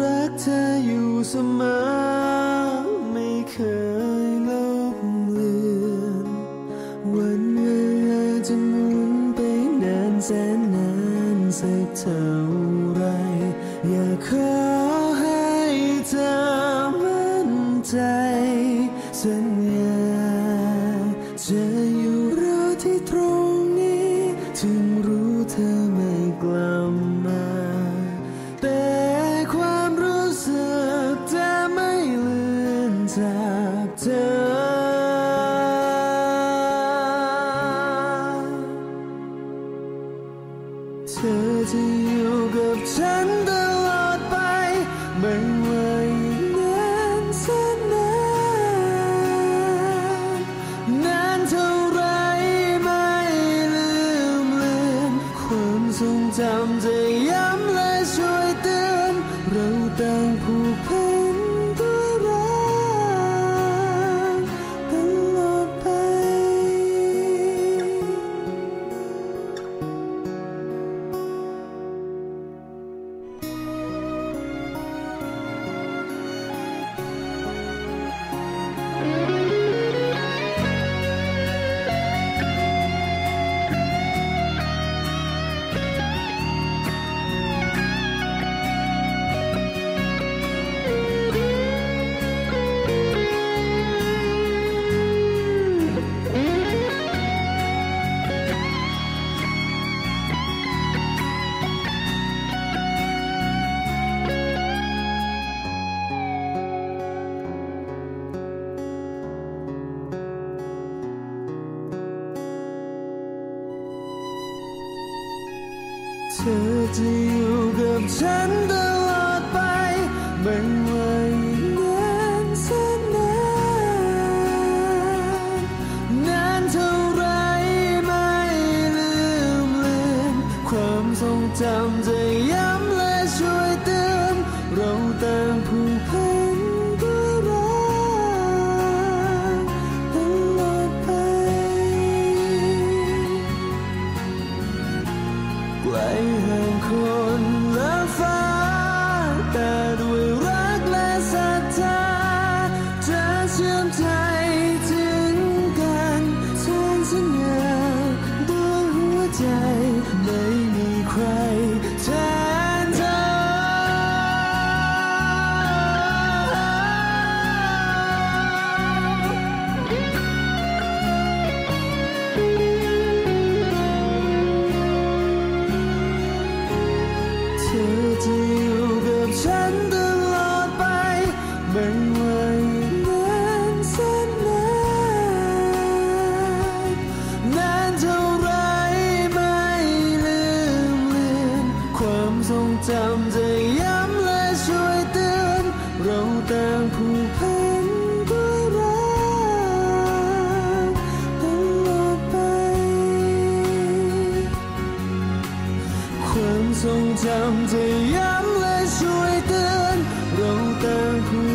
รักเธออยู่เสมอ ไม่เคยลบเลือนวันเวลาจะหมุนไปนานแสนนานสักเท่าไร อยากขอให้เธอมั่นใจสัญญา จะอยู่กับฉันตลอดไป ไม่ว่าอีกนานแสนนานนานเท่าไรไม่ลืมเลือนความทรงจำจะย้ำและ เธอจะอยู่กับฉันตลอดไปไม่ว่าอีกนานแสนนานนานเท่าไรไม่ลืมเลือนความทรงจำจะย้ำและช่วยเตือนเราเติม ธอจะอยู่กับฉันตลอดไป ทรงจำจะย้ำและช่วยเตือนเราต่างคู่